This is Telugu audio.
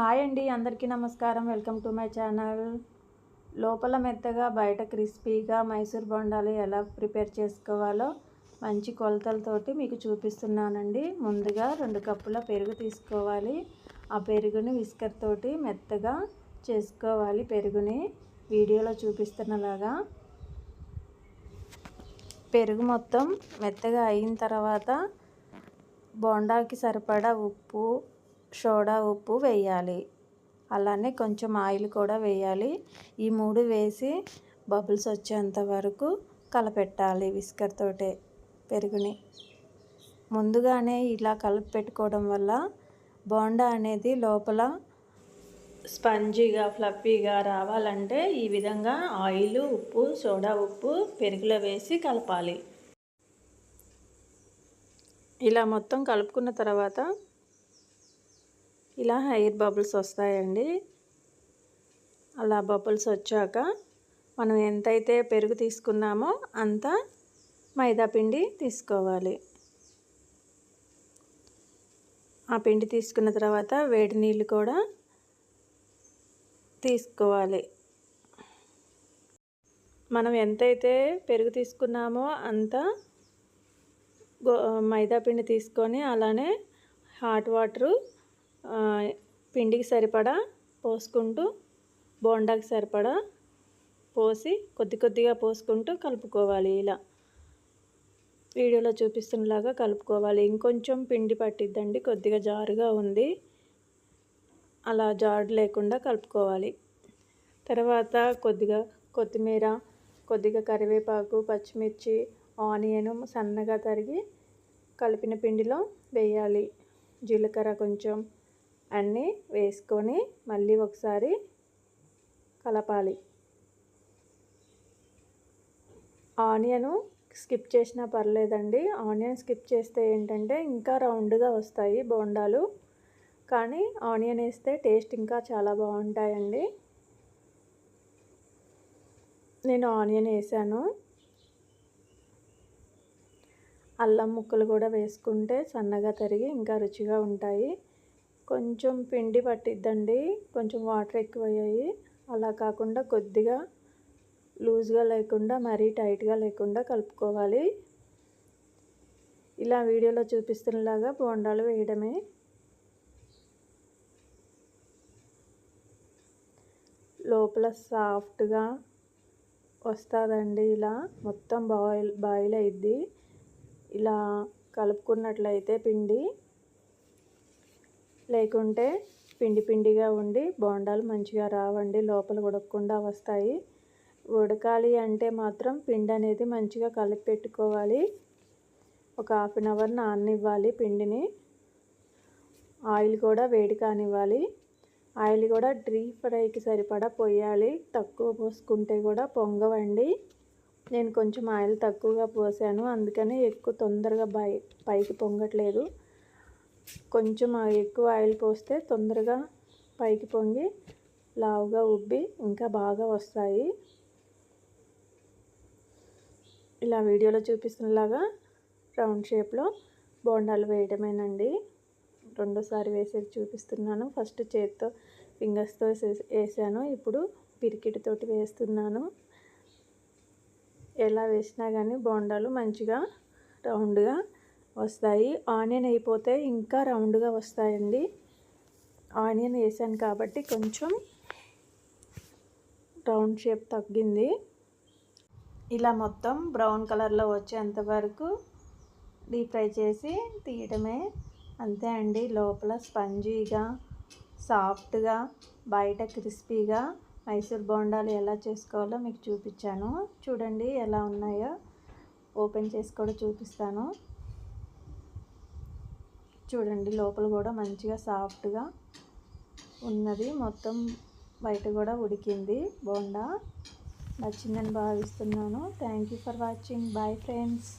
హాయ్ అండి అందరికీ నమస్కారం. Welcome to my channel. లోపల మెత్తగా బయట క్రిస్పీగా మైసూర్ బొండాలు ఎలా ప్రిపేర్ చేసుకోవాలో మంచి కొలతలతోటి మీకు చూపిస్తున్నానండి. ముందుగా రెండు కప్పుల పెరుగు తీసుకోవాలి. ఆ పెరుగుని విస్కర్ తోటి మెత్తగా చేసుకోవాలి. పెరుగుని వీడియోలో చూపిస్తున్నలాగా. పెరుగు మొత్తం మెత్తగా అయిన తర్వాత బోండాకి సరిపడా ఉప్పు సోడా ఉప్పు వేయాలి. అలానే కొంచెం ఆయిల్ కూడా వేయాలి. ఈ మూడు వేసి బబుల్స్ వచ్చేంత వరకు కలపెట్టాలి విస్కర్ తోటే పెరుగుని. ముందుగానే ఇలా కలిపి పెట్టుకోవడం వల్ల బోండా అనేది లోపల స్పంజీగా ఫ్లఫీగా రావాలంటే ఈ విధంగా ఆయిల్ ఉప్పు సోడా ఉప్పు పెరుగులో వేసి కలపాలి. ఇలా మొత్తం కలుపుకున్న తర్వాత ఇలా హెయిర్ బబుల్స్ వస్తాయండి. అలా బబుల్స్ వచ్చాక మనం ఎంతైతే పెరుగు తీసుకున్నామో అంత మైదా పిండి తీసుకోవాలి. ఆ పిండి తీసుకున్న తర్వాత వేడి నీళ్ళు కూడా తీసుకోవాలి. మనం ఎంతైతే పెరుగు తీసుకున్నామో అంత గో మైదా పిండి తీసుకొని అలానే హాట్ వాటరు పిండికి సరిపడా పోసుకుంటూ బోండాకి సరిపడా పోసి కొద్ది కొద్దిగా పోసుకుంటూ కలుపుకోవాలి ఇలా. వీడియోలో చూపిస్తున్నలాగా కలుపుకోవాలి. ఇంకొంచెం పిండి పట్టిద్దండి కొద్దిగా జారుగా ఉంది. అలా జాడు లేకుండా కలుపుకోవాలి. తర్వాత కొద్దిగా కొత్తిమీర కొద్దిగా కరివేపాకు పచ్చిమిర్చి ఆనియన్ సన్నగా తరిగి కలిపిన పిండిలో వేయాలి. జీలకర్ర కొంచెం అన్నీ వేసుకొని మళ్ళీ ఒకసారి కలపాలి. ఆనియను స్కిప్ చేసినా పర్లేదండి. ఆనియన్ స్కిప్ చేస్తే ఏంటంటే ఇంకా రౌండ్గా వస్తాయి బోండాలు. కానీ ఆనియన్ వేస్తే టేస్ట్ ఇంకా చాలా బాగుంటాయండి. నేను ఆనియన్ వేసాను. అల్లం ముక్కలు కూడా వేసుకుంటే సన్నగా తరిగి ఇంకా రుచిగా ఉంటాయి. కొంచెం పిండి పట్టిద్దండి. కొంచెం వాటర్ ఎక్కువయ్యాయి. అలా కాకుండా కొద్దిగా లూజ్గా లేకుండా మరీ టైట్గా లేకుండా కలుపుకోవాలి. ఇలా వీడియోలో చూపిస్తున్నలాగా బోండాలు వేయడమే. లోపల సాఫ్ట్గా వస్తుందండి ఇలా. మొత్తం బాయిల్ బాయిల్ అయిద్ది. ఇలా కలుపుకున్నట్లయితే పిండి లేకుంటే పిండి పిండిగా ఉండి బోండాలు మంచిగా రావండి లోపల ఉడకకుండా వస్తాయి. ఉడకాలి అంటే మాత్రం పిండి అనేది మంచిగా కలిపి పెట్టుకోవాలి. ఒక హాఫ్ అన్ అవర్ నాననివ్వాలి పిండిని. ఆయిల్ కూడా వేడి కానివ్వాలి. ఆయిల్ కూడా డీప్ ఫ్రైకి సరిపడా పోయాలి. తక్కువ పోసుకుంటే కూడా పొంగవండి. నేను కొంచెం ఆయిల్ తక్కువగా పోసాను అందుకని ఎక్కువ తొందరగా పై పైకి పొంగట్లేదు. కొంచెం ఎక్కువ ఆయిల్ పోస్తే తొందరగా పైకి పొంగి లావుగా ఉబ్బి ఇంకా బాగా వస్తాయి. ఇలా వీడియోలో చూపిస్తున్నలాగా రౌండ్ షేప్లో బోండాలు వేయడమేనండి. రెండోసారి వేసేది చూపిస్తున్నాను. ఫస్ట్ చేతితో ఫింగర్స్తో వేసాను. ఇప్పుడు పిరికిటితోటి వేస్తున్నాను. ఎలా వేసినా కానీ బోండాలు మంచిగా రౌండ్గా వస్తాయి. ఆనియన్ అయిపోతే ఇంకా రౌండ్గా వస్తాయండి. ఆనియన్ వేసాను కాబట్టి కొంచెం రౌండ్ షేప్ తగ్గింది. ఇలా మొత్తం బ్రౌన్ కలర్లో వచ్చేంత వరకు డీప్ ఫ్రై చేసి తీయడమే. అంతే అండి. లోపల స్పంజీగా సాఫ్ట్గా బయట క్రిస్పీగా మైసూర్ బోండాలు ఎలా చేసుకోవాలో మీకు చూపించాను. చూడండి ఎలా ఉన్నాయో. ఓపెన్ చేసి కూడా చూపిస్తాను. చూడండి లోపల కూడా మంచిగా సాఫ్ట్గా ఉన్నది. మొత్తం బయట కూడా ఉడికింది బోండా. నచ్చిందని భావిస్తున్నాను. Thank you for watching bye friends